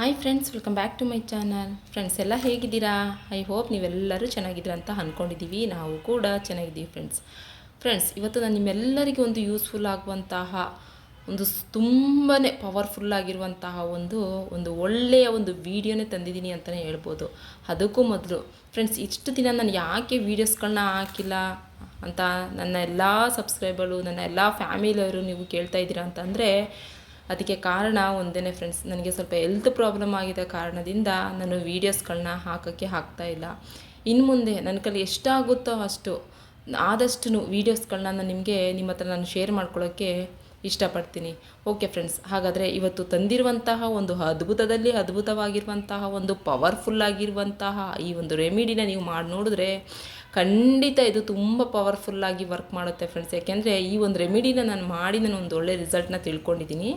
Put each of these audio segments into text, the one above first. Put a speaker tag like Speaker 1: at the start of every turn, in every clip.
Speaker 1: Hi friends welcome back to my channel friends ಎಲ್ಲ ಹೇಗಿದ್ದೀರಾ? I hope ನೀವೆಲ್ಲರೂ ಚೆನ್ನಾಗಿದ್ದೀರ ಅಂತ ಅಂದ್ಕೊಂಡಿದ್ದೀವಿ ನಾವು ಕೂಡ ಚೆನ್ನಾಗಿದ್ದೀವಿ ಫ್ರೆಂಡ್ಸ್ ಫ್ರೆಂಡ್ಸ್ ಇವತ್ತು ನಾನು ನಿಮ್ಮೆಲ್ಲರಿಗೂ ಒಂದು ಯೂಸ್ಫುಲ್ ಆಗುವಂತಹ, ಒಂದು ತುಂಬಾ ಪವರ್ಫುಲ್ ಆಗಿರುವಂತಹ ಒಂದು ಒಂದು ಒಳ್ಳೆಯ ಒಂದು ವೀಡಿಯೋನೇ ತಂದಿದ್ದೀನಿ ಅಂತಲೇ ಹೇಳ್ಬೋದು. ಅದಕ್ಕೂ ಮೊದಲು ಫ್ರೆಂಡ್ಸ್ ಇಷ್ಟು ದಿನ ನಾನು ಯಾಕೆ ವೀಡಿಯೋಸ್ಗಳನ್ನ ಹಾಕಿಲ್ಲ ಅಂತ ನನ್ನ ಎಲ್ಲ ಸಬ್ಸ್ಕ್ರೈಬರು ನನ್ನ ಎಲ್ಲ ಫ್ಯಾಮಿಲಿಯವರು ನೀವು ಕೇಳ್ತಾ ಇದ್ದೀರಾ ಅಂತಂದರೆ ಅದಕ್ಕೆ ಕಾರಣ ಒಂದೇ ಫ್ರೆಂಡ್ಸ್ ನನಗೆ ಸ್ವಲ್ಪ ಹೆಲ್ತ್ ಪ್ರಾಬ್ಲಮ್ ಆಗಿದ್ದ ಕಾರಣದಿಂದ ನಾನು ವೀಡಿಯೋಸ್ಗಳನ್ನ ಹಾಕೋಕ್ಕೆ ಹಾಕ್ತಾ ಇಲ್ಲ. ಇನ್ನು ಮುಂದೆ ನನ್ನ ಕೈಲಿ ಎಷ್ಟಾಗುತ್ತೋ ಅಷ್ಟು ಆದಷ್ಟು ವೀಡಿಯೋಸ್ಗಳನ್ನ ನಾನು ನಿಮಗೆ ನಿಮ್ಮ ಹತ್ರ ನಾನು ಶೇರ್ ಮಾಡ್ಕೊಳ್ಳೋಕ್ಕೆ ಇಷ್ಟಪಡ್ತೀನಿ. ಓಕೆ ಫ್ರೆಂಡ್ಸ್, ಹಾಗಾದರೆ ಇವತ್ತು ತಂದಿರುವಂತಹ ಒಂದು ಅದ್ಭುತದಲ್ಲಿ ಅದ್ಭುತವಾಗಿರುವಂತಹ ಒಂದು ಪವರ್ಫುಲ್ ಆಗಿರುವಂತಹ ಈ ಒಂದು ರೆಮಿಡಿನ ನೀವು ಮಾಡಿ ನೋಡಿದ್ರೆ ಖಂಡಿತ ಇದು ತುಂಬ ಪವರ್ಫುಲ್ಲಾಗಿ ವರ್ಕ್ ಮಾಡುತ್ತೆ ಫ್ರೆಂಡ್ಸ್. ಯಾಕೆಂದರೆ ಈ ಒಂದು ರೆಮಿಡಿನ ನಾನು ಮಾಡಿ ನಾನು ಒಂದು ಒಳ್ಳೆ ರಿಸಲ್ಟ್ನ ತಿಳ್ಕೊಂಡಿದ್ದೀನಿ.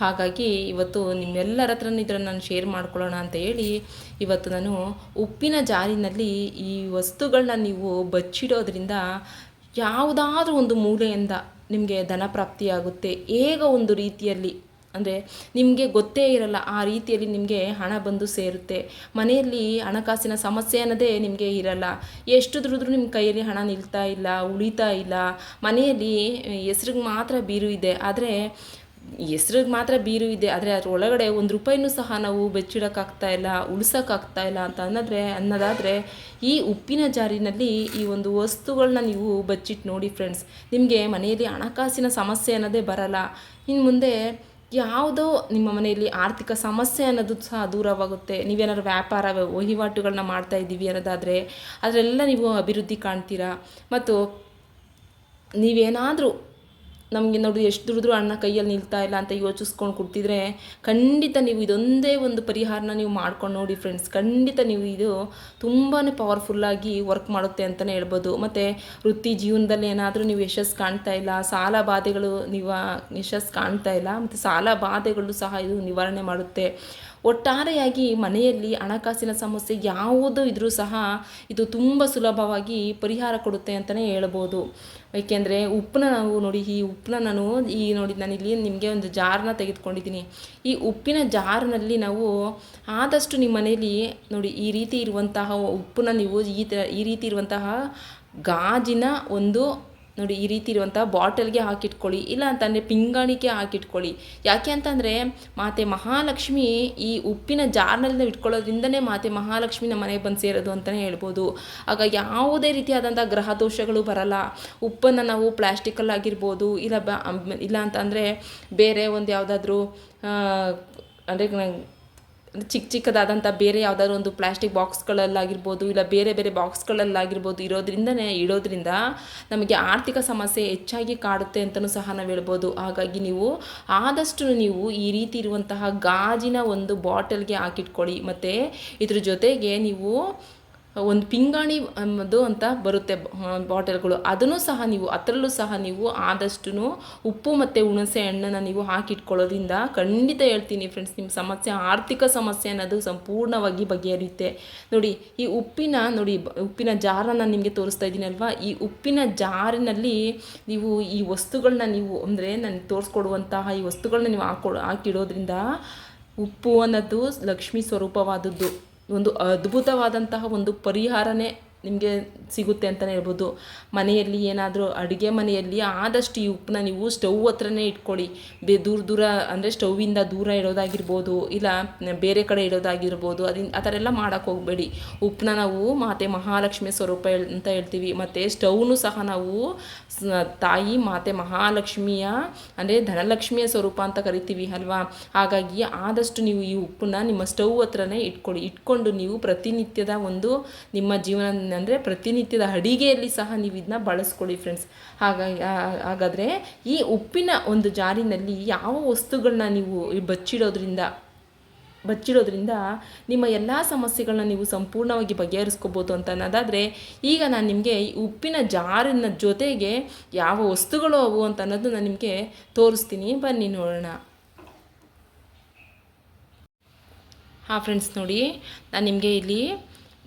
Speaker 1: ಹಾಗಾಗಿ ಇವತ್ತು ನಿಮ್ಮೆಲ್ಲರ ಹತ್ರ ಇದನ್ನು ನಾನು ಶೇರ್ ಮಾಡ್ಕೊಳ್ಳೋಣ ಅಂತ ಹೇಳಿ ಇವತ್ತು ನಾನು ಉಪ್ಪಿನ ಜಾರಿನಲ್ಲಿ ಈ ವಸ್ತುಗಳನ್ನ ನೀವು ಬಚ್ಚಿಡೋದ್ರಿಂದ ಯಾವುದಾದ್ರೂ ಒಂದು ಮೂಲೆಯಿಂದ ನಿಮಗೆ ಧನ ಪ್ರಾಪ್ತಿಯಾಗುತ್ತೆ. ಹೇಗ ಒಂದು ರೀತಿಯಲ್ಲಿ, ಅಂದರೆ ನಿಮಗೆ ಗೊತ್ತೇ ಇರಲ್ಲ, ಆ ರೀತಿಯಲ್ಲಿ ನಿಮಗೆ ಹಣ ಬಂದು ಸೇರುತ್ತೆ. ಮನೆಯಲ್ಲಿ ಹಣಕಾಸಿನ ಸಮಸ್ಯೆ ಅನ್ನೋದೇ ನಿಮಗೆ ಇರಲ್ಲ. ಎಷ್ಟು ದುಡಿದ್ರೂ ನಿಮ್ಮ ಕೈಯಲ್ಲಿ ಹಣ ನಿಲ್ತಾ ಇಲ್ಲ, ಉಳಿತಾ ಇಲ್ಲ. ಮನೆಯಲ್ಲಿ ಹೆಸ್ರಿಗೆ ಮಾತ್ರ ಬೀರು ಇದೆ. ಆದರೆ ಹೆಸ್ರಿಗೆ ಮಾತ್ರ ಬೀರು ಇದೆ, ಆದರೆ ಅದ್ರ ಒಳಗಡೆ ಒಂದು ರೂಪಾಯಿನೂ ಸಹ ನಾವು ಬೆಚ್ಚಿಡೋಕ್ಕಾಗ್ತಾ ಇಲ್ಲ, ಉಳಿಸೋಕ್ಕಾಗ್ತಾ ಇಲ್ಲ ಅಂತ ಅನ್ನೋದ್ರೆ, ಅನ್ನೋದಾದರೆ ಈ ಉಪ್ಪಿನ ಜಾರಿನಲ್ಲಿ ಈ ಒಂದು ವಸ್ತುಗಳನ್ನ ನೀವು ಬಚ್ಚಿಟ್ಟು ನೋಡಿ ಫ್ರೆಂಡ್ಸ್ ನಿಮಗೆ ಮನೆಯಲ್ಲಿ ಹಣಕಾಸಿನ ಸಮಸ್ಯೆ ಅನ್ನೋದೇ ಬರಲ್ಲ. ಇನ್ನು ಮುಂದೆ ಯಾವುದೋ ನಿಮ್ಮ ಮನೆಯಲ್ಲಿ ಆರ್ಥಿಕ ಸಮಸ್ಯೆ ಅನ್ನೋದು ಸಹ ದೂರವಾಗುತ್ತೆ. ನೀವೇನಾದ್ರು ವ್ಯಾಪಾರ ವಹಿವಾಟುಗಳನ್ನ ಮಾಡ್ತಾ ಇದ್ದೀವಿ ಅನ್ನೋದಾದರೆ ಅದರೆಲ್ಲ ನೀವು ಅಭಿವೃದ್ಧಿ ಕಾಣ್ತೀರಾ? ಮತ್ತು ನೀವೇನಾದರೂ ನಮಗೆ ನೋಡಿ ಎಷ್ಟು ದುಡಿದ್ರೂ ಅಣ್ಣ ಕೈಯಲ್ಲಿ ನಿಲ್ತಾ ಇಲ್ಲ ಅಂತ ಯೋಚಿಸ್ಕೊಂಡು ಕೂತಿದ್ರೆ ಖಂಡಿತ ನೀವು ಇದೊಂದೇ ಒಂದು ಪರಿಹಾರನ ನೀವು ಮಾಡ್ಕೊಂಡು ನೋಡಿ ಫ್ರೆಂಡ್ಸ್ ಖಂಡಿತ ನೀವು ಇದು ತುಂಬಾ ಪವರ್ಫುಲ್ಲಾಗಿ ವರ್ಕ್ ಮಾಡುತ್ತೆ ಅಂತಲೇ ಹೇಳ್ಬೋದು. ಮತ್ತು ವೃತ್ತಿ ಜೀವನದಲ್ಲಿ ಏನಾದರೂ ನೀವು ಯಶಸ್ಸು ಕಾಣ್ತಾ ಇಲ್ಲ, ಸಾಲ ಬಾಧೆಗಳು ನೀವು ಯಶಸ್ಸು ಕಾಣ್ತಾ ಇಲ್ಲ, ಮತ್ತು ಸಾಲ ಬಾಧೆಗಳು ಸಹ ಇದು ನಿವಾರಣೆ ಮಾಡುತ್ತೆ. ಒಟ್ಟಾರೆಯಾಗಿ ಮನೆಯಲ್ಲಿ ಹಣಕಾಸಿನ ಸಮಸ್ಯೆ ಯಾವುದು ಇದ್ರೂ ಸಹ ಇದು ತುಂಬ ಸುಲಭವಾಗಿ ಪರಿಹಾರ ಕೊಡುತ್ತೆ ಅಂತಲೇ ಹೇಳ್ಬೋದು. ಏಕೆಂದರೆ ಉಪ್ಪನ್ನ ನಾವು ನೋಡಿ, ಈ ಉಪ್ಪನ್ನ ನಾನು ಈ ನೋಡಿ, ನಾನಿಲ್ಲಿ ನಿಮಗೆ ಒಂದು ಜಾರನ್ನ ತೆಗೆದುಕೊಂಡಿದ್ದೀನಿ. ಈ ಉಪ್ಪಿನ ಜಾರ್ನಲ್ಲಿ ನಾವು ಆದಷ್ಟು ನಿಮ್ಮ ಮನೆಯಲ್ಲಿ ನೋಡಿ, ಈ ರೀತಿ ಇರುವಂತಹ ಉಪ್ಪನ್ನ ನೀವು ಈ ಥರ ಈ ರೀತಿ ಇರುವಂತಹ ಗಾಜಿನ ಒಂದು ನೋಡಿ, ಈ ರೀತಿ ಇರುವಂಥ ಬಾಟಲ್ಗೆ ಹಾಕಿಟ್ಕೊಳ್ಳಿ, ಇಲ್ಲ ಅಂತಂದರೆ ಪಿಂಗಾಣಿಕೆ ಹಾಕಿಟ್ಕೊಳ್ಳಿ. ಯಾಕೆ ಅಂತಂದರೆ ಮಾತೆ ಮಹಾಲಕ್ಷ್ಮಿ ಈ ಉಪ್ಪಿನ ಜಾರ್ನಲ್ಲಿ ಇಟ್ಕೊಳ್ಳೋದ್ರಿಂದನೇ ಮಾತೆ ಮಹಾಲಕ್ಷ್ಮಿ ನಮ್ಮ ಮನೆಗೆ ಬಂದು ಸೇರೋದು ಅಂತಲೇ ಹೇಳ್ಬೋದು. ಆಗ ಯಾವುದೇ ರೀತಿಯಾದಂಥ ಗ್ರಹ ದೋಷಗಳು ಬರಲ್ಲ. ಉಪ್ಪನ್ನು ನಾವು ಪ್ಲ್ಯಾಸ್ಟಿಕಲ್ಲಾಗಿರ್ಬೋದು ಇಲ್ಲ ಬ, ಇಲ್ಲ ಅಂತಂದರೆ ಬೇರೆ ಒಂದು ಯಾವುದಾದ್ರೂ ಅಂದರೆ ಚಿಕ್ಕ ಚಿಕ್ಕದಾದಂಥ ಬೇರೆ ಯಾವುದಾದ್ರು ಒಂದು ಪ್ಲಾಸ್ಟಿಕ್ ಬಾಕ್ಸ್ಗಳಲ್ಲಾಗಿರ್ಬೋದು ಇಲ್ಲ ಬೇರೆ ಬೇರೆ ಬಾಕ್ಸ್ಗಳಲ್ಲಾಗಿರ್ಬೋದು ಇರೋದ್ರಿಂದನೇ ಇಡೋದ್ರಿಂದ ನಮಗೆ ಆರ್ಥಿಕ ಸಮಸ್ಯೆ ಹೆಚ್ಚಾಗಿ ಕಾಡುತ್ತೆ ಅಂತಲೂ ಸಹ ನಾವು ಹೇಳ್ಬೋದು. ಹಾಗಾಗಿ ನೀವು ಆದಷ್ಟು ನೀವು ಈ ರೀತಿ ಇರುವಂತಹ ಗಾಜಿನ ಒಂದು ಬಾಟಲ್ಗೆ ಹಾಕಿಟ್ಕೊಳ್ಳಿ. ಮತ್ತು ಇದ್ರ ಜೊತೆಗೆ ನೀವು ಒಂದು ಪಿಂಗಾಣಿ ಅನ್ನೋದು ಅಂತ ಬರುತ್ತೆ ಬಾಟಲ್ಗಳು. ಅದನ್ನು ಸಹ ನೀವು, ಅದರಲ್ಲೂ ಸಹ ನೀವು ಆದಷ್ಟು ಉಪ್ಪು ಮತ್ತು ಹುಣಸೆ ಹಣ್ಣನ್ನು ನೀವು ಹಾಕಿಟ್ಕೊಳ್ಳೋದ್ರಿಂದ ಖಂಡಿತ ಹೇಳ್ತೀನಿ ಫ್ರೆಂಡ್ಸ್ ನಿಮ್ಮ ಸಮಸ್ಯೆ, ಆರ್ಥಿಕ ಸಮಸ್ಯೆ ಅನ್ನೋದು ಸಂಪೂರ್ಣವಾಗಿ ಬಗೆಹರಿಯುತ್ತೆ. ನೋಡಿ, ಈ ಉಪ್ಪಿನ, ನೋಡಿ ಉಪ್ಪಿನ ಜಾರನ್ನು ನಿಮಗೆ ತೋರಿಸ್ತಾ ಇದ್ದೀನಲ್ವಾ? ಈ ಉಪ್ಪಿನ ಜಾರಿನಲ್ಲಿ ನೀವು ಈ ವಸ್ತುಗಳನ್ನ ನೀವು ಅಂದರೆ ನಾನು ತೋರಿಸ್ಕೊಡುವಂತಹ ಈ ವಸ್ತುಗಳನ್ನ ನೀವು ಹಾಕೊ ಹಾಕಿಡೋದ್ರಿಂದ ಉಪ್ಪು ಅನ್ನೋದು ಲಕ್ಷ್ಮೀ ಸ್ವರೂಪವಾದದ್ದು. ಒಂದು ಅದ್ಭುತವಾದಂತಹ ಒಂದು ಪರಿಹಾರನೇ ನಿಮಗೆ ಸಿಗುತ್ತೆ ಅಂತಲೇ ಹೇಳ್ಬೋದು. ಮನೆಯಲ್ಲಿ ಏನಾದರೂ ಅಡುಗೆ ಮನೆಯಲ್ಲಿ ಆದಷ್ಟು ಈ ಉಪ್ಪನ್ನ ನೀವು ಸ್ಟವ್ ಹತ್ರನೇ ಇಟ್ಕೊಳ್ಳಿ. ಬೇ ದೂರ ದೂರ ಅಂದರೆ ಸ್ಟವ್ವಿಂದ ದೂರ ಇಡೋದಾಗಿರ್ಬೋದು, ಇಲ್ಲ ಬೇರೆ ಕಡೆ ಇಡೋದಾಗಿರ್ಬೋದು, ಅದಿನ್ ಆ ಥರ ಎಲ್ಲ ಮಾಡೋಕ್ಕೆ ಹೋಗಬೇಡಿ. ಉಪ್ಪನ್ನ ನಾವು ಮಾತೆ ಮಹಾಲಕ್ಷ್ಮಿ ಸ್ವರೂಪ ಅಂತ ಹೇಳ್ತೀವಿ. ಮತ್ತು ಸ್ಟವ್ನು ಸಹ ನಾವು ತಾಯಿ ಮಾತೆ ಮಹಾಲಕ್ಷ್ಮಿಯ ಅಂದರೆ ಧನಲಕ್ಷ್ಮಿಯ ಸ್ವರೂಪ ಅಂತ ಕರಿತೀವಿ ಅಲ್ವಾ? ಹಾಗಾಗಿ ಆದಷ್ಟು ನೀವು ಈ ಉಪ್ಪನ್ನ ನಿಮ್ಮ ಸ್ಟವ್ ಹತ್ರನೇ ಇಟ್ಕೊಳ್ಳಿ. ಇಟ್ಕೊಂಡು ನೀವು ಪ್ರತಿನಿತ್ಯದ ಒಂದು ನಿಮ್ಮ ಜೀವನ ಅಂದರೆ ಪ್ರತಿನಿತ್ಯದ ಅಡಿಗೆಯಲ್ಲಿ ಸಹ ನೀವು ಇದನ್ನ ಬಳಸ್ಕೊಳ್ಳಿ ಫ್ರೆಂಡ್ಸ್ ಹಾಗಾಗಿ ಹಾಗಾದರೆ ಈ ಉಪ್ಪಿನ ಒಂದು ಜಾರಿನಲ್ಲಿ ಯಾವ ವಸ್ತುಗಳನ್ನ ನೀವು ಬಚ್ಚಿಡೋದ್ರಿಂದ ಬಚ್ಚಿಡೋದ್ರಿಂದ ನಿಮ್ಮ ಎಲ್ಲ ಸಮಸ್ಯೆಗಳನ್ನ ನೀವು ಸಂಪೂರ್ಣವಾಗಿ ಬಗೆಹರಿಸ್ಕೋಬೋದು ಅಂತ ಅನ್ನೋದಾದರೆ, ಈಗ ನಾನು ನಿಮಗೆ ಈ ಉಪ್ಪಿನ ಜಾರಿನ ಜೊತೆಗೆ ಯಾವ ವಸ್ತುಗಳು ಅವು ಅಂತ ಅನ್ನೋದು ನಾನು ನಿಮಗೆ ತೋರಿಸ್ತೀನಿ. ಬನ್ನಿ ನೋಡೋಣ. ಹಾಂ ಫ್ರೆಂಡ್ಸ್ ನೋಡಿ. ನಾನು ನಿಮಗೆ ಇಲ್ಲಿ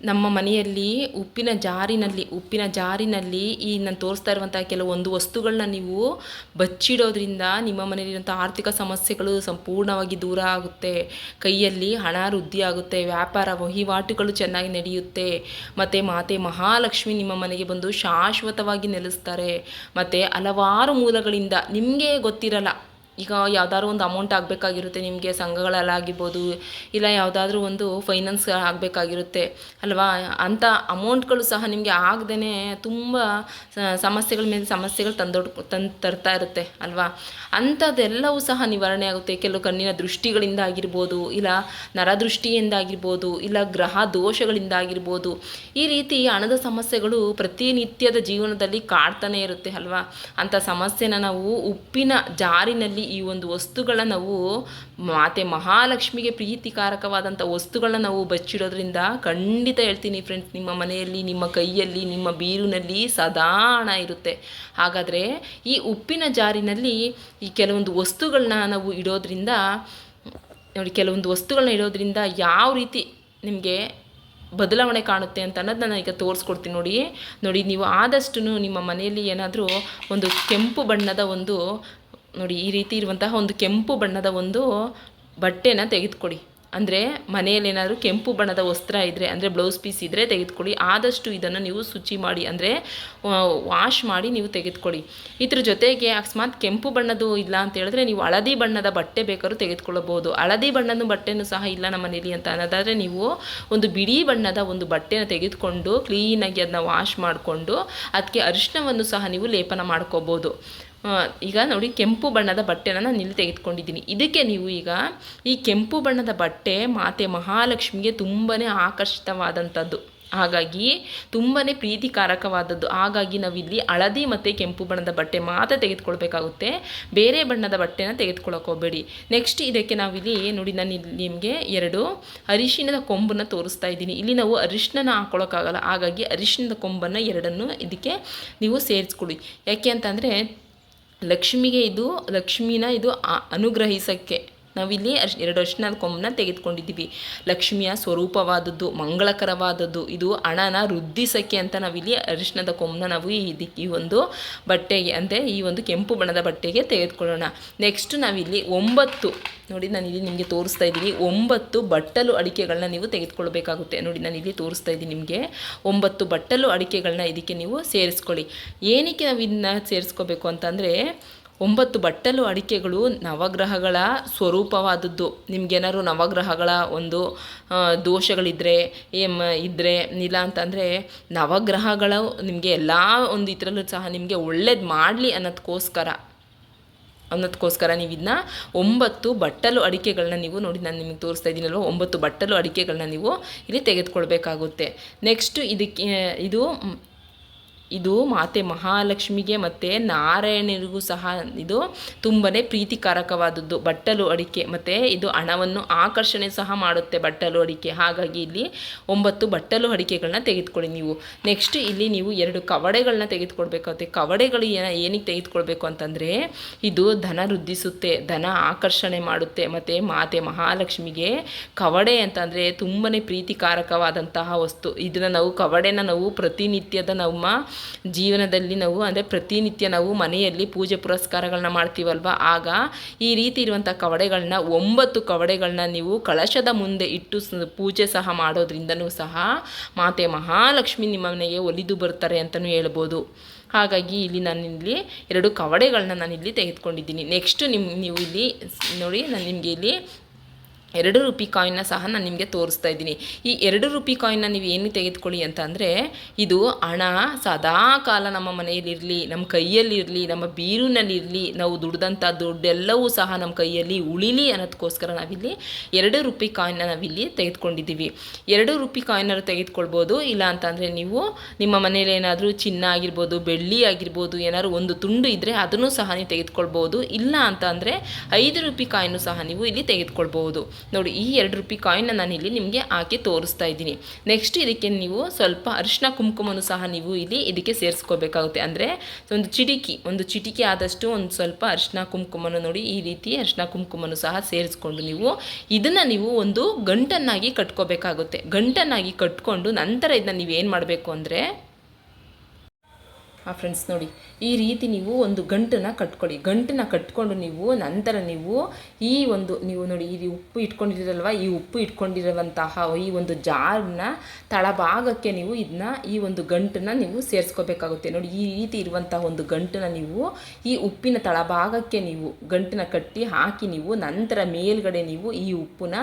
Speaker 1: ನಮ್ಮ ಮನೆಯಲ್ಲಿ ಉಪ್ಪಿನ ಜಾರಿನಲ್ಲಿ ಉಪ್ಪಿನ ಜಾರಿನಲ್ಲಿ ಈ ನಾನು ತೋರಿಸ್ತಾ ಇರುವಂಥ ಕೆಲವೊಂದು ವಸ್ತುಗಳನ್ನ ನೀವು ಬಚ್ಚಿಡೋದ್ರಿಂದ ನಿಮ್ಮ ಮನೆಯಲ್ಲಿರುವಂಥ ಆರ್ಥಿಕ ಸಮಸ್ಯೆಗಳು ಸಂಪೂರ್ಣವಾಗಿ ದೂರ ಆಗುತ್ತೆ. ಕೈಯಲ್ಲಿ ಹಣ ವೃದ್ಧಿ ಆಗುತ್ತೆ, ವ್ಯಾಪಾರ ವಹಿವಾಟುಗಳು ಚೆನ್ನಾಗಿ ನಡೆಯುತ್ತೆ. ಮತ್ತು ಮಾತೆ ಮಹಾಲಕ್ಷ್ಮಿ ನಿಮ್ಮ ಮನೆಗೆ ಬಂದು ಶಾಶ್ವತವಾಗಿ ನೆಲೆಸ್ತಾರೆ. ಮತ್ತು ಹಲವಾರು ಮೂಲಗಳಿಂದ ನಿಮಗೆ ಗೊತ್ತಿರಲ್ಲ ಈಗ ಯಾವ್ದಾದ್ರು ಒಂದು ಅಮೌಂಟ್ ಆಗಬೇಕಾಗಿರುತ್ತೆ, ನಿಮಗೆ ಸಂಘಗಳಲ್ಲಾಗಿರ್ಬೋದು ಇಲ್ಲ ಯಾವುದಾದ್ರೂ ಒಂದು ಫೈನಾನ್ಸ್ ಆಗಬೇಕಾಗಿರುತ್ತೆ, ಅಲ್ವಾ? ಅಂಥ ಅಮೌಂಟ್ಗಳು ಸಹ ನಿಮಗೆ ಆಗದೇ ತುಂಬ ಸಮಸ್ಯೆಗಳ ಮೇಲೆ ಸಮಸ್ಯೆಗಳು ತಂದೊಡ್, ತಂದು ತರ್ತಾ ಇರುತ್ತೆ, ಅಲ್ವಾ? ಅಂಥದ್ದೆಲ್ಲವೂ ಸಹ ನಿವಾರಣೆ ಆಗುತ್ತೆ. ಕೆಲವು ಕಣ್ಣಿನ ದೃಷ್ಟಿಗಳಿಂದ ಆಗಿರ್ಬೋದು, ಇಲ್ಲ ನರದೃಷ್ಟಿಯಿಂದ ಆಗಿರ್ಬೋದು, ಇಲ್ಲ ಗ್ರಹ ದೋಷಗಳಿಂದ ಆಗಿರ್ಬೋದು, ಈ ರೀತಿ ಹಣದ ಸಮಸ್ಯೆಗಳು ಪ್ರತಿನಿತ್ಯದ ಜೀವನದಲ್ಲಿ ಕಾಡ್ತಾನೆ ಇರುತ್ತೆ, ಅಲ್ವಾ? ಅಂಥ ಸಮಸ್ಯೆನ ನಾವು ಉಪ್ಪಿನ ಜಾರಿನಲ್ಲಿ ಈ ಒಂದು ವಸ್ತುಗಳನ್ನ ನಾವು ಮಾತೆ ಮಹಾಲಕ್ಷ್ಮಿಗೆ ಪ್ರೀತಿಕಾರಕವಾದಂಥ ವಸ್ತುಗಳನ್ನ ನಾವು ಬಚ್ಚಿಡೋದ್ರಿಂದ ಖಂಡಿತ ಹೇಳ್ತೀನಿ ಫ್ರೆಂಡ್ಸ್ ನಿಮ್ಮ ಮನೆಯಲ್ಲಿ, ನಿಮ್ಮ ಕೈಯಲ್ಲಿ, ನಿಮ್ಮ ಬೀರಿನಲ್ಲಿ ಸದಾ ಹಣ ಇರುತ್ತೆ. ಹಾಗಾದರೆ ಈ ಉಪ್ಪಿನ ಜಾರಿನಲ್ಲಿ ಈ ಕೆಲವೊಂದು ವಸ್ತುಗಳನ್ನ ನಾವು ಇಡೋದ್ರಿಂದ, ನೋಡಿ ಕೆಲವೊಂದು ವಸ್ತುಗಳನ್ನ ಇಡೋದ್ರಿಂದ ಯಾವ ರೀತಿ ನಿಮಗೆ ಬದಲಾವಣೆ ಕಾಣುತ್ತೆ ಅಂತ ಅನ್ನೋದು ನಾನು ಈಗ ತೋರಿಸ್ಕೊಡ್ತೀನಿ ನೋಡಿ. ನೋಡಿ, ನೀವು ಆದಷ್ಟು ನಿಮ್ಮ ಮನೆಯಲ್ಲಿ ಏನಾದರೂ ಒಂದು ಕೆಂಪು ಬಣ್ಣದ ಒಂದು ನೋಡಿ, ಈ ರೀತಿ ಇರುವಂತಹ ಒಂದು ಕೆಂಪು ಬಣ್ಣದ ಒಂದು ಬಟ್ಟೆನ ತೆಗೆದುಕೊಡಿ. ಅಂದರೆ ಮನೆಯಲ್ಲಿ ಏನಾದರೂ ಕೆಂಪು ಬಣ್ಣದ ವಸ್ತ್ರ ಇದ್ದರೆ ಅಂದರೆ ಬ್ಲೌಸ್ ಪೀಸ್ ಇದ್ದರೆ ತೆಗೆದುಕೊಳ್ಳಿ ಆದಷ್ಟು ಇದನ್ನು ನೀವು ಶುಚಿ ಮಾಡಿ, ಅಂದರೆ ವಾಶ್ ಮಾಡಿ ನೀವು ತೆಗೆದುಕೊಳ್ಳಿ ಇದ್ರ ಜೊತೆಗೆ ಅಕಸ್ಮಾತ್ ಕೆಂಪು ಬಣ್ಣದ್ದು ಇಲ್ಲ ಅಂತ ಹೇಳಿದ್ರೆ ನೀವು ಹಳದಿ ಬಣ್ಣದ ಬಟ್ಟೆ ಬೇಕಾದ್ರೂ ತೆಗೆದುಕೊಳ್ಳಬಹುದು. ಹಳದಿ ಬಣ್ಣದ ಬಟ್ಟೆನೂ ಸಹ ಇಲ್ಲ ನಮ್ಮ ಮನೇಲಿ ಅಂತ ಅನ್ನೋದಾದರೆ ನೀವು ಒಂದು ಬಿಳಿ ಬಣ್ಣದ ಒಂದು ಬಟ್ಟೆನ ತೆಗೆದುಕೊಂಡು ಕ್ಲೀನಾಗಿ ಅದನ್ನ ವಾಶ್ ಮಾಡಿಕೊಂಡು ಅದಕ್ಕೆ ಅರಿಶಿನವನ್ನು ಸಹ ನೀವು ಲೇಪನ ಮಾಡ್ಕೋಬೋದು. ಈಗ ನೋಡಿ ಕೆಂಪು ಬಣ್ಣದ ಬಟ್ಟೆನ ನಾನು ಇಲ್ಲಿ ತೆಗೆದುಕೊಂಡಿದ್ದೀನಿ. ಇದಕ್ಕೆ ನೀವು ಈಗ ಈ ಕೆಂಪು ಬಣ್ಣದ ಬಟ್ಟೆ ಮಾತೆ ಮಹಾಲಕ್ಷ್ಮಿಗೆ ತುಂಬಾ ಆಕರ್ಷಿತವಾದಂಥದ್ದು. ಹಾಗಾಗಿ ತುಂಬಾ ಪ್ರೀತಿಕಾರಕವಾದದ್ದು. ಹಾಗಾಗಿ ನಾವಿಲ್ಲಿ ಹಳದಿ ಮತ್ತು ಕೆಂಪು ಬಣ್ಣದ ಬಟ್ಟೆ ಮಾತ್ರ ತೆಗೆದುಕೊಳ್ಬೇಕಾಗುತ್ತೆ. ಬೇರೆ ಬಣ್ಣದ ಬಟ್ಟೆನ ತೆಗೆದುಕೊಳ್ಳೋಕೆ ಹೋಗಬೇಡಿ. ನೆಕ್ಸ್ಟ್ ಇದಕ್ಕೆ ನಾವಿಲ್ಲಿ ನೋಡಿ ನಾನು ಇಲ್ಲಿ ನಿಮಗೆ ಎರಡು ಅರಿಶಿಣದ ಕೊಂಬನ್ನು ತೋರಿಸ್ತಾ ಇದ್ದೀನಿ. ಇಲ್ಲಿ ನಾವು ಅರಿಶಿಣನ ಹಾಕ್ಕೊಳ್ಳೋಕ್ಕಾಗಲ್ಲ ಹಾಗಾಗಿ ಅರಿಶಿಣದ ಕೊಂಬನ್ನು ಎರಡನ್ನು ಇದಕ್ಕೆ ನೀವು ಸೇರಿಸ್ಕೊಳ್ಳಿ. ಯಾಕೆ ಅಂತಂದರೆ ಲಕ್ಷ್ಮಿಗೆ ಇದು ಲಕ್ಷ್ಮಿನ ಇದು ಅನುಗ್ರಹಿಸೋಕ್ಕೆ. ನಾವಿಲ್ಲಿ ಅರ್ಶ್ ಎರಡು ಅರ್ಶಿನದ ಕೊಂಬನ್ನ ತೆಗೆದುಕೊಂಡಿದ್ದೀವಿ. ಲಕ್ಷ್ಮಿಯ ಸ್ವರೂಪವಾದದ್ದು, ಮಂಗಳಕರವಾದದ್ದು, ಇದು ಹಣನ ವೃದ್ಧಿಸೋಕ್ಕೆ ಅಂತ ನಾವಿಲ್ಲಿ ಅರಿಶಿನದ ಕೊಂಬನ್ನ ನಾವು ಈ ಈ ಒಂದು ಬಟ್ಟೆಗೆ, ಅಂದರೆ ಈ ಒಂದು ಕೆಂಪು ಬಣ್ಣದ ಬಟ್ಟೆಗೆ ತೆಗೆದುಕೊಳ್ಳೋಣ. ನೆಕ್ಸ್ಟ್ ನಾವಿಲ್ಲಿ ಒಂಬತ್ತು, ನೋಡಿ ನಾನಿಲ್ಲಿ ನಿಮಗೆ ತೋರಿಸ್ತಾ ಇದ್ದೀನಿ. ಒಂಬತ್ತು ಬಟ್ಟಲು ಅಡಿಕೆಗಳನ್ನ ನೀವು ತೆಗೆದುಕೊಳ್ಬೇಕಾಗುತ್ತೆ. ನೋಡಿ ನಾನು ಇಲ್ಲಿ ತೋರಿಸ್ತಾ ಇದ್ದೀನಿ ನಿಮಗೆ. ಒಂಬತ್ತು ಬಟ್ಟಲು ಅಡಿಕೆಗಳನ್ನ ಇದಕ್ಕೆ ನೀವು ಸೇರಿಸ್ಕೊಳ್ಳಿ. ಏನಕ್ಕೆ ನಾವು ಇದನ್ನ ಸೇರಿಸ್ಕೋಬೇಕು ಅಂತಂದರೆ ಒಂಬತ್ತು ಬಟ್ಟಲು ಅಡಿಕೆಗಳು ನವಗ್ರಹಗಳ ಸ್ವರೂಪವಾದದ್ದು. ನಿಮ್ಗೇನಾದ್ರು ನವಗ್ರಹಗಳ ಒಂದು ದೋಷಗಳಿದ್ದರೆ ಏಮ್ ಇದ್ದರೆ ಇಲ್ಲ ಅಂತಂದರೆ ನವಗ್ರಹಗಳು ನಿಮಗೆ ಎಲ್ಲ ಒಂದು ಇದರಲ್ಲೂ ಸಹ ನಿಮಗೆ ಒಳ್ಳೇದು ಮಾಡಲಿ ಅನ್ನೋದಕ್ಕೋಸ್ಕರ ಅನ್ನೋದಕ್ಕೋಸ್ಕರ ನೀವು ಇದನ್ನ ಒಂಬತ್ತು ಬಟ್ಟಲು ಅಡಿಕೆಗಳನ್ನ ನೀವು ನೋಡಿ ನಾನು ನಿಮಗೆ ತೋರಿಸ್ತಾ ಇದ್ದೀನಲ್ವ? ಒಂಬತ್ತು ಬಟ್ಟಲು ಅಡಿಕೆಗಳನ್ನ ನೀವು ಇಲ್ಲಿ ತೆಗೆದುಕೊಳ್ಬೇಕಾಗುತ್ತೆ. ನೆಕ್ಸ್ಟು ಇದಕ್ಕೆ, ಇದು ಇದು ಮಾತೆ ಮಹಾಲಕ್ಷ್ಮಿಗೆ ಮತ್ತು ನಾರಾಯಣರಿಗೂ ಸಹ ಇದು ತುಂಬಾ ಪ್ರೀತಿಕಾರಕವಾದದ್ದು. ಬಟ್ಟಲು ಅಡಿಕೆ ಮತ್ತು ಇದು ಹಣವನ್ನು ಆಕರ್ಷಣೆ ಸಹ ಮಾಡುತ್ತೆ ಬಟ್ಟಲು ಅಡಿಕೆ. ಹಾಗಾಗಿ ಇಲ್ಲಿ ಒಂಬತ್ತು ಬಟ್ಟಲು ಅಡಿಕೆಗಳನ್ನ ತೆಗೆದುಕೊಳ್ಳಿ ನೀವು. ನೆಕ್ಸ್ಟ್ ಇಲ್ಲಿ ನೀವು ಎರಡು ಕವಡೆಗಳನ್ನ ತೆಗೆದುಕೊಳ್ಬೇಕಾಗುತ್ತೆ. ಕವಡೆಗಳು ಏನ ಏನಕ್ಕೆ ತೆಗೆದುಕೊಳ್ಬೇಕು ಅಂತಂದರೆ ಇದು ಧನ ವೃದ್ಧಿಸುತ್ತೆ, ಧನ ಆಕರ್ಷಣೆ ಮಾಡುತ್ತೆ ಮತ್ತು ಮಾತೆ ಮಹಾಲಕ್ಷ್ಮಿಗೆ ಕವಡೆ ಅಂತಂದರೆ ತುಂಬಾ ಪ್ರೀತಿಕಾರಕವಾದಂತಹ ವಸ್ತು. ಇದನ್ನು ನಾವು ಕವಡೆನ ನಾವು ಪ್ರತಿನಿತ್ಯದ ನಮ್ಮ ಜೀವನದಲ್ಲಿ ನಾವು, ಅಂದರೆ ಪ್ರತಿನಿತ್ಯ ನಾವು ಮನೆಯಲ್ಲಿ ಪೂಜೆ ಪುರಸ್ಕಾರಗಳನ್ನ ಮಾಡ್ತೀವಲ್ವ? ಆಗ ಈ ರೀತಿ ಇರುವಂಥ ಕವಡೆಗಳನ್ನ, ಒಂಬತ್ತು ಕವಡೆಗಳನ್ನ ನೀವು ಕಳಶದ ಮುಂದೆ ಇಟ್ಟು ಪೂಜೆ ಸಹ ಮಾಡೋದ್ರಿಂದನೂ ಸಹ ಮಾತೆ ಮಹಾಲಕ್ಷ್ಮಿ ನಿಮ್ಮ ಮನೆಗೆ ಒಲಿದು ಬರ್ತಾರೆ ಅಂತಲೂ ಹೇಳ್ಬೋದು. ಹಾಗಾಗಿ ಇಲ್ಲಿ ನಾನು ಇಲ್ಲಿ ಎರಡು ಕವಡೆಗಳನ್ನ ನಾನು ಇಲ್ಲಿ ತೆಗೆದುಕೊಂಡಿದ್ದೀನಿ. ನೆಕ್ಸ್ಟು ನಿಮ್ಮ ನೀವು ಇಲ್ಲಿ, ನೋಡಿ, ನಾನು ನಿಮಗೆ ಇಲ್ಲಿ ಎರಡು ರೂಪಿ ಕಾಯಿನ್ನ ಸಹ ನಾನು ನಿಮಗೆ ತೋರಿಸ್ತಾ ಇದ್ದೀನಿ. ಈ ಎರಡು ರೂಪಿ ಕಾಯಿನ್ನ ನೀವು ಏನು ತೆಗೆದುಕೊಳ್ಳಿ ಅಂತ ಅಂದರೆ, ಇದು ಹಣ ಸದಾ ಕಾಲ ನಮ್ಮ ಮನೆಯಲ್ಲಿರಲಿ ನಮ್ಮ ಕೈಯಲ್ಲಿರಲಿ ನಮ್ಮ ಬೀರುನಲ್ಲಿರಲಿ ನಾವು ದುಡ್ದಂಥ ದುಡ್ಡೆಲ್ಲವೂ ಸಹ ನಮ್ಮ ಕೈಯಲ್ಲಿ ಉಳಿಲಿ ಅನ್ನೋದಕ್ಕೋಸ್ಕರ ನಾವಿಲ್ಲಿ ಎರಡು ರೂಪಿ ಕಾಯಿನ್ನ ನಾವಿಲ್ಲಿ ತೆಗೆದುಕೊಂಡಿದ್ದೀವಿ. ಎರಡು ರೂಪಿ ಕಾಯಿನಾರು ತೆಗೆದುಕೊಳ್ಬೋದು, ಇಲ್ಲ ಅಂತಂದರೆ ನೀವು ನಿಮ್ಮ ಮನೇಲಿ ಏನಾದರೂ ಚಿನ್ನ ಆಗಿರ್ಬೋದು, ಬೆಳ್ಳಿ ಆಗಿರ್ಬೋದು, ಏನಾದರೂ ಒಂದು ತುಂಡು ಇದ್ದರೆ ಅದನ್ನು ಸಹ ನೀವು ತೆಗೆದುಕೊಳ್ಬೋದು, ಇಲ್ಲ ಅಂತ ಅಂದರೆ ಐದು ರೂಪಿ ಕಾಯಿನೂ ಸಹ ನೀವು ಇಲ್ಲಿ ತೆಗೆದುಕೊಳ್ಬೋದು. ನೋಡಿ, ಈ ಎರಡು ಕಾಯಿನ್ನ ನಾನು ಇಲ್ಲಿ ನಿಮಗೆ ಹಾಕಿ ತೋರಿಸ್ತಾ ಇದ್ದೀನಿ. ನೆಕ್ಸ್ಟ್ ಇದಕ್ಕೆ ನೀವು ಸ್ವಲ್ಪ ಅರಿಶಿನ ಕುಂಕುಮನು ಸಹ ನೀವು ಇಲ್ಲಿ ಇದಕ್ಕೆ ಸೇರಿಸ್ಕೋಬೇಕಾಗುತ್ತೆ. ಅಂದರೆ ಒಂದು ಚಿಟಿಕಿ ಒಂದು ಚಿಟಿಕಿ ಆದಷ್ಟು ಒಂದು ಸ್ವಲ್ಪ ಅರಿಶಿನ ಕುಂಕುಮನ ನೋಡಿ, ಈ ರೀತಿ ಅರಿಶಿನ ಕುಂಕುಮನು ಸಹ ಸೇರಿಸ್ಕೊಂಡು ನೀವು ಇದನ್ನು ನೀವು ಒಂದು ಗಂಟನ್ನಾಗಿ ಕಟ್ಕೋಬೇಕಾಗುತ್ತೆ. ಗಂಟನ್ನಾಗಿ ಕಟ್ಕೊಂಡು ನಂತರ ಇದನ್ನ ನೀವೇನು ಮಾಡಬೇಕು ಅಂದರೆ ಆ ಫ್ರೆಂಡ್ಸ್ ನೋಡಿ, ಈ ರೀತಿ ನೀವು ಒಂದು ಗಂಟನ್ನು ಕಟ್ಕೊಳ್ಳಿ. ಗಂಟನ್ನು ಕಟ್ಕೊಂಡು ನೀವು, ನಂತರ ನೀವು ಈ ಒಂದು, ನೀವು ನೋಡಿ ಈ ಉಪ್ಪು ಇಟ್ಕೊಂಡಿರಲ್ವ ಈ ಉಪ್ಪು ಇಟ್ಕೊಂಡಿರುವಂತಹ ಈ ಒಂದು ಜಾರ್ನ ತಳಭಾಗಕ್ಕೆ ನೀವು ಇದನ್ನ ಈ ಒಂದು ಗಂಟನ್ನು ನೀವು ಸೇರಿಸ್ಕೋಬೇಕಾಗುತ್ತೆ. ನೋಡಿ, ಈ ರೀತಿ ಇರುವಂತಹ ಒಂದು ಗಂಟನ್ನು ನೀವು ಈ ಉಪ್ಪಿನ ತಳಭಾಗಕ್ಕೆ ನೀವು ಗಂಟನ್ನು ಕಟ್ಟಿ ಹಾಕಿ ನೀವು, ನಂತರ ಮೇಲ್ಗಡೆ ನೀವು ಈ ಉಪ್ಪನ್ನ,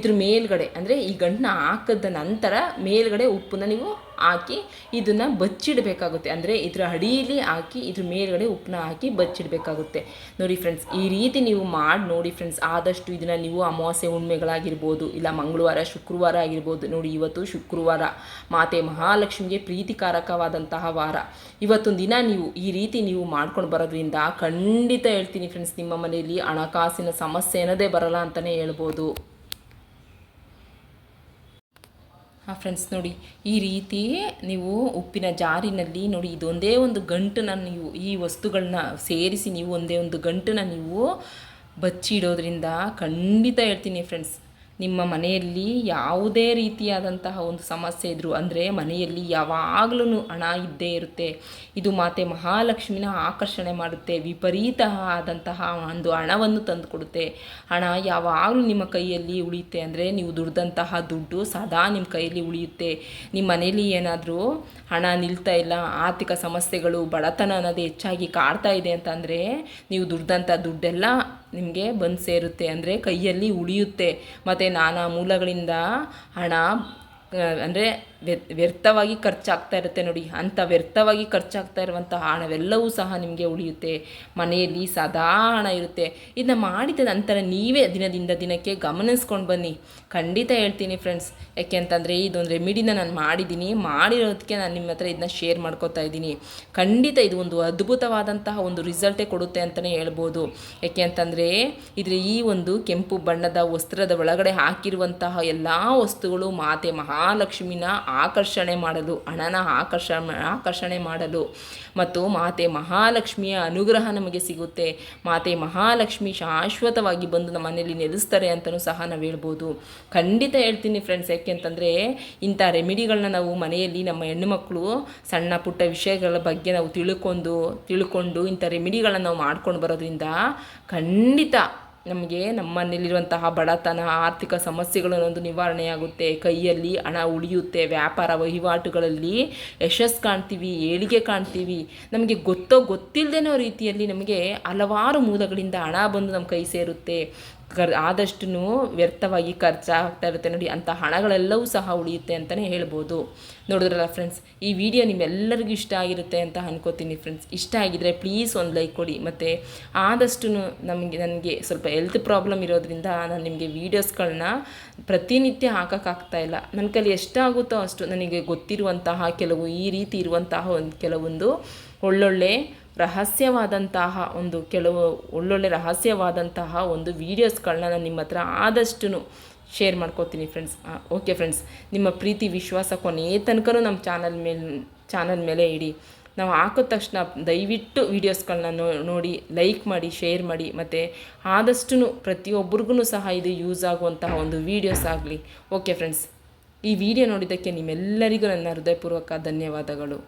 Speaker 1: ಇದ್ರ ಮೇಲ್ಗಡೆ, ಅಂದರೆ ಈ ಗಂಟನ್ನ ಹಾಕಿದ ನಂತರ ಮೇಲ್ಗಡೆ ಉಪ್ಪನ್ನ ನೀವು ಹಾಕಿ ಇದನ್ನು ಬಚ್ಚಿಡಬೇಕಾಗುತ್ತೆ. ಅಂದರೆ ಇದರ ಅಡಿಯಲ್ಲಿ ಹಾಕಿ, ಇದ್ರ ಮೇಲ್ಗಡೆ ಉಪ್ಪನ್ನ ಹಾಕಿ ಬಚ್ಚಿಡಬೇಕಾಗುತ್ತೆ. ನೋಡಿ ಫ್ರೆಂಡ್ಸ್ ಈ ರೀತಿ ನೀವು ಮಾಡಿ, ನೋಡಿ ಫ್ರೆಂಡ್ಸ್ ಆದಷ್ಟು ಇದನ್ನು ನೀವು ಅಮಾವಾಸ್ಯೆ ಉಣ್ಮೆಗಳಾಗಿರ್ಬೋದು ಇಲ್ಲ ಮಂಗಳವಾರ, ಶುಕ್ರವಾರ ಆಗಿರ್ಬೋದು, ನೋಡಿ ಇವತ್ತು ಶುಕ್ರವಾರ, ಮಾತೆ ಮಹಾಲಕ್ಷ್ಮಿಗೆ ಪ್ರೀತಿಕಾರಕವಾದಂತಹ ವಾರ. ಇವತ್ತೊಂದು ದಿನ ನೀವು ಈ ರೀತಿ ನೀವು ಮಾಡ್ಕೊಂಡು ಬರೋದ್ರಿಂದ ಖಂಡಿತ ಹೇಳ್ತೀನಿ ಫ್ರೆಂಡ್ಸ್ ನಿಮ್ಮ ಮನೆಯಲ್ಲಿ ಹಣಕಾಸಿನ ಸಮಸ್ಯೆ ಏನದೇ ಬರಲ್ಲ ಅಂತಲೇ ಹೇಳ್ಬೋದು. ಹಾಂ ಫ್ರೆಂಡ್ಸ್ ನೋಡಿ, ಈ ರೀತಿ ನೀವು ಉಪ್ಪಿನ ಜಾರಿನಲ್ಲಿ ನೋಡಿ, ಇದೊಂದೇ ಒಂದು ಗಂಟನ್ನ ನೀವು ಈ ವಸ್ತುಗಳನ್ನ ಸೇರಿಸಿ ನೀವು ಒಂದೇ ಒಂದು ಗಂಟನ್ನ ನೀವು ಬಚ್ಚಿಡೋದ್ರಿಂದ ಖಂಡಿತ ಹೇಳ್ತೀನಿ ಫ್ರೆಂಡ್ಸ್ ನಿಮ್ಮ ಮನೆಯಲ್ಲಿ ಯಾವುದೇ ರೀತಿಯಾದಂತಹ ಒಂದು ಸಮಸ್ಯೆ ಇದ್ದರೂ ಅಂದರೆ ಮನೆಯಲ್ಲಿ ಯಾವಾಗಲೂ ಹಣ ಇದ್ದೇ ಇರುತ್ತೆ. ಇದು ಮಾತೆ ಮಹಾಲಕ್ಷ್ಮಿನ ಆಕರ್ಷಣೆ ಮಾಡುತ್ತೆ, ವಿಪರೀತ ಆದಂತಹ ಒಂದು ಹಣವನ್ನು ತಂದುಕೊಡುತ್ತೆ. ಹಣ ಯಾವಾಗಲೂ ನಿಮ್ಮ ಕೈಯಲ್ಲಿ ಉಳಿಯುತ್ತೆ, ಅಂದರೆ ನೀವು ದುಡ್ದಂತಹ ದುಡ್ಡು ಸದಾ ನಿಮ್ಮ ಕೈಯಲ್ಲಿ ಉಳಿಯುತ್ತೆ. ನಿಮ್ಮ ಮನೆಯಲ್ಲಿ ಏನಾದರೂ ಹಣ ನಿಲ್ತಾ ಇಲ್ಲ, ಆರ್ಥಿಕ ಸಮಸ್ಯೆಗಳು, ಬಡತನ ಅನ್ನೋದು ಹೆಚ್ಚಾಗಿ ಕಾಡ್ತಾ ಇದೆ ಅಂತಂದರೆ ನೀವು ದುಡ್ದಂಥ ದುಡ್ಡೆಲ್ಲ ನಿಮಗೆ ಬಂದು ಸೇರುತ್ತೆ ಅಂದರೆ ಕೈಯಲ್ಲಿ ಉಳಿಯುತ್ತೆ. ಮತ್ತು ನಾನಾ ಮೂಲಗಳಿಂದ ಹಣ ಅಂದರೆ ವ್ಯರ್ಥವಾಗಿ ಖರ್ಚಾಗ್ತಾ ಇರುತ್ತೆ ನೋಡಿ. ಅಂಥ ವ್ಯರ್ಥವಾಗಿ ಖರ್ಚಾಗ್ತಾ ಇರುವಂತಹ ಹಣವೆಲ್ಲವೂ ಸಹ ನಿಮಗೆ ಉಳಿಯುತ್ತೆ. ಮನೆಯಲ್ಲಿ ಸದಾ ಹಣ ಇರುತ್ತೆ. ಇದನ್ನ ಮಾಡಿದ ನಂತರ ನೀವೇ ದಿನದಿಂದ ದಿನಕ್ಕೆ ಗಮನಿಸ್ಕೊಂಡು ಬನ್ನಿ. ಖಂಡಿತ ಹೇಳ್ತೀನಿ ಫ್ರೆಂಡ್ಸ್ ಯಾಕೆ ಅಂತಂದರೆ ಇದೊಂದು ರೆಮಿಡಿನ ನಾನು ಮಾಡಿದ್ದೀನಿ. ಮಾಡಿರೋದಕ್ಕೆ ನಾನು ನಿಮ್ಮ ಹತ್ರ ಇದನ್ನ ಶೇರ್ ಮಾಡ್ಕೋತಾ ಇದ್ದೀನಿ. ಖಂಡಿತ ಇದು ಒಂದು ಅದ್ಭುತವಾದಂತಹ ಒಂದು ರಿಸಲ್ಟೇ ಕೊಡುತ್ತೆ ಅಂತಲೇ ಹೇಳ್ಬೋದು. ಯಾಕೆ ಅಂತಂದರೆ ಇದ್ರ ಈ ಒಂದು ಕೆಂಪು ಬಣ್ಣದ ವಸ್ತ್ರದ ಒಳಗಡೆ ಹಾಕಿರುವಂತಹ ಎಲ್ಲ ವಸ್ತುಗಳು ಮಾತೆ ಮಹಾಲಕ್ಷ್ಮಿನ ಆಕರ್ಷಣೆ ಮಾಡಲು, ಹಣನ ಆಕರ್ಷ, ಆಕರ್ಷಣೆ ಮಾಡಲು. ಮತ್ತು ಮಾತೆ ಮಹಾಲಕ್ಷ್ಮಿಯ ಅನುಗ್ರಹ ನಮಗೆ ಸಿಗುತ್ತೆ. ಮಾತೆ ಮಹಾಲಕ್ಷ್ಮಿ ಶಾಶ್ವತವಾಗಿ ಬಂದು ನಮ್ಮ ಮನೆಯಲ್ಲಿ ನೆಲೆಸ್ತಾರೆ ಅಂತಲೂ ಸಹ ನಾವು ಹೇಳ್ಬೋದು. ಖಂಡಿತ ಹೇಳ್ತೀನಿ ಫ್ರೆಂಡ್ಸ್ ಯಾಕೆ ಅಂತಂದರೆ ಇಂಥ ರೆಮಿಡಿಗಳನ್ನ ನಾವು ಮನೆಯಲ್ಲಿ ನಮ್ಮ ಹೆಣ್ಣುಮಕ್ಕಳು ಸಣ್ಣ ಪುಟ್ಟ ವಿಷಯಗಳ ಬಗ್ಗೆ ನಾವು ತಿಳ್ಕೊಂಡು ತಿಳ್ಕೊಂಡು ಇಂಥ ರೆಮಿಡಿಗಳನ್ನು ನಾವು ಮಾಡ್ಕೊಂಡು ಬರೋದ್ರಿಂದ ಖಂಡಿತ ನಮಗೆ ನಮ್ಮನೇಲಿರುವಂತಹ ಬಡತನ, ಆರ್ಥಿಕ ಸಮಸ್ಯೆಗಳನ್ನೊಂದು ನಿವಾರಣೆಯಾಗುತ್ತೆ. ಕೈಯಲ್ಲಿ ಹಣ ಉಳಿಯುತ್ತೆ. ವ್ಯಾಪಾರ ವಹಿವಾಟುಗಳಲ್ಲಿ ಯಶಸ್ಸು ಕಾಣ್ತೀವಿ, ಏಳಿಗೆ ಕಾಣ್ತೀವಿ. ನಮಗೆ ಗೊತ್ತೋ ಗೊತ್ತಿಲ್ಲದೇನೋ ರೀತಿಯಲ್ಲಿ ನಮಗೆ ಹಲವಾರು ಮೂಲಗಳಿಂದ ಹಣ ಬಂದು ನಮ್ಮ ಕೈ ಸೇರುತ್ತೆ. ಕರ್ ಆದಷ್ಟು ವ್ಯರ್ಥವಾಗಿ ಖರ್ಚಾಗ್ತಾ ಇರುತ್ತೆ ನೋಡಿ, ಅಂಥ ಹಣಗಳೆಲ್ಲವೂ ಸಹ ಉಳಿಯುತ್ತೆ ಅಂತಲೇ ಹೇಳ್ಬೋದು. ನೋಡಿದ್ರಲ್ಲ ಫ್ರೆಂಡ್ಸ್ ಈ ವಿಡಿಯೋ ನಿಮ್ಮೆಲ್ಲರಿಗೂ ಇಷ್ಟ ಆಗಿರುತ್ತೆ ಅಂತ ಅನ್ಕೋತೀನಿ ಫ್ರೆಂಡ್ಸ್ ಇಷ್ಟ ಆಗಿದ್ರೆ ಪ್ಲೀಸ್ ಒಂದು ಲೈಕ್ ಕೊಡಿ. ಮತ್ತು ಆದಷ್ಟು ನಮಗೆ, ನನಗೆ ಸ್ವಲ್ಪ ಹೆಲ್ತ್ ಪ್ರಾಬ್ಲಮ್ ಇರೋದ್ರಿಂದ ನಾನು ನಿಮಗೆ ವೀಡಿಯೋಸ್ಗಳನ್ನ ಪ್ರತಿನಿತ್ಯ ಇಲ್ಲ. ನನ್ನ ಕೈಲಿ ಎಷ್ಟಾಗುತ್ತೋ ಅಷ್ಟು ನನಗೆ ಗೊತ್ತಿರುವಂತಹ ಕೆಲವು, ಈ ರೀತಿ ಇರುವಂತಹ ಒಂದು ಕೆಲವೊಂದು ಒಳ್ಳೊಳ್ಳೆ ರಹಸ್ಯವಾದಂತಹ ಒಂದು ಕೆಲವು ಒಳ್ಳೊಳ್ಳೆ ರಹಸ್ಯವಾದಂತಹ ಒಂದು ವೀಡಿಯೋಸ್ಗಳನ್ನ ನಾನು ನಿಮ್ಮ ಹತ್ರ ಆದಷ್ಟು ಶೇರ್ ಮಾಡ್ಕೋತೀನಿ ಫ್ರೆಂಡ್ಸ್ ಓಕೆ ಫ್ರೆಂಡ್ಸ್ ನಿಮ್ಮ ಪ್ರೀತಿ, ವಿಶ್ವಾಸ ಕೊನೆಯ ತನಕನೂ ನಮ್ಮ ಚಾನಲ್ ಮೇಲೆ ಚಾನಲ್ ಮೇಲೆ ಇಡಿ. ನಾವು ಹಾಕಿದ ತಕ್ಷಣ ದಯವಿಟ್ಟು ವೀಡಿಯೋಸ್ಗಳನ್ನ ನೋಡಿ ಲೈಕ್ ಮಾಡಿ ಶೇರ್ ಮಾಡಿ, ಮತ್ತು ಆದಷ್ಟು ಪ್ರತಿಯೊಬ್ಬರಿಗೂ ಸಹ ಇದು ಯೂಸ್ ಆಗುವಂತಹ ಒಂದು ವೀಡಿಯೋಸ್ ಆಗಲಿ. ಓಕೆ ಫ್ರೆಂಡ್ಸ್ ಈ ವಿಡಿಯೋ ನೋಡಿದ್ದಕ್ಕೆ ನಿಮ್ಮೆಲ್ಲರಿಗೂ ನನ್ನ ಹೃದಯಪೂರ್ವಕ ಧನ್ಯವಾದಗಳು.